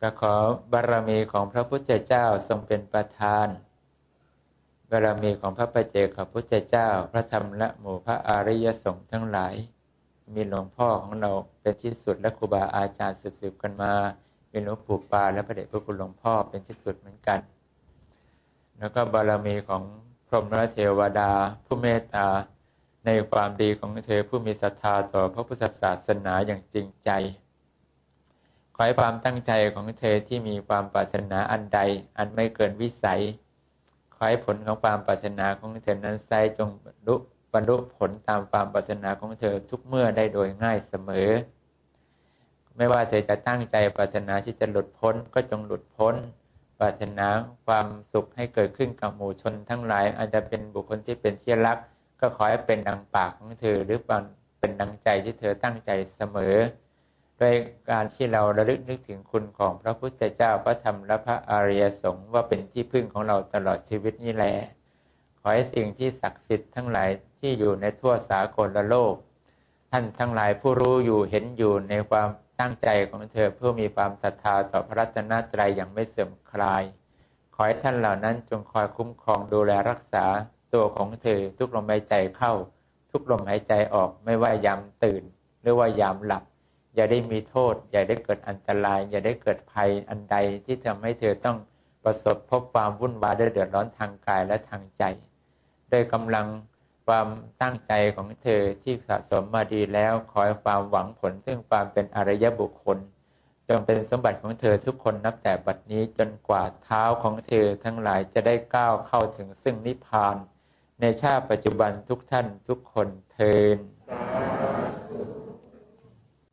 ก็ขอบารมีของพระพุทธเจ้าทรงเป็นประธาน บารมีของพระประเจกพระพุทธเจ้า พระธรรมและหมู่พระอริยสงฆ์ทั้งหลาย มีหลวงพ่อของเราเป็นที่สุดและครูบาอาจารย์สืบๆกันมา มีหลวงปู่ปาและพระเดชพระคุณหลวงพ่อเป็นที่สุดเหมือนกัน แล้วก็บารมีของพรหมและเทวดา ผู้เมตตาในความดีของเธอผู้มีศรัทธาต่อพระพุทธศาสนาอย่างจริงใจ ขอให้ความตั้งใจของเธอที่มีความปรารถนาอันใด อันไม่เกินวิสัย ขอให้ผลของความปรารถนาของเธอนั้นไซจงบรรลุบรรลุผลตามความปรารถนาของเธอทุกเมื่อได้โดยง่ายเสมอ ไม่ว่าเธอจะตั้งใจปรารถนาที่จะหลุดพ้นก็จงหลุดพ้น ปรารถนาความสุขให้เกิดขึ้นกับหมู่ชนทั้งหลาย อาจจะเป็นบุคคลที่เป็นเชี่ยรัก ก็ขอให้เป็นดังปากของเธอหรือเป็นดังใจที่เธอตั้งใจเสมอ ด้วยการที่เราระลึกนึกถึงคุณของพระพุทธเจ้าพระธรรมและพระอริยสงฆ์ว่าเป็นที่พึ่งของเราตลอดชีวิตนี้แหละขอให้สิ่งที่ศักดิ์สิทธิ์ทั้งหลายที่อยู่ในทั่วสากลโลก ท่านทั้งหลายผู้รู้อยู่เห็นอยู่ในความตั้งใจของเธอเพื่อมีความศรัทธาต่อพระรัตนตรัยอย่างไม่เสื่อมคลาย ขอให้ท่านเหล่านั้นจงคอยคุ้มครองดูแลรักษาตัวของเธอทุกลมหายใจเข้า ทุกลมหายใจออกไม่ว่ายามตื่น หรือว่ายามหลับ อย่าได้มีโทษ อย่าได้เกิดอันตราย อย่าได้เกิดภัยอันใดที่ทำให้เธอต้องประสบพบความวุ่นวายได้เดือดร้อนทางกายและทางใจโดยกำลังความตั้งใจของเธอที่สะสมมาดีแล้วคอยความหวังผล ซึ่งความเป็นอริยบุคคลจงเป็นสมบัติของเธอทุกคนนับแต่บัดนี้จนกว่าเท้าของเธอทั้งหลายจะได้ก้าวเข้าถึงซึ่งนิพพาน ในชาติปัจจุบันทุกท่านทุกคนเทิน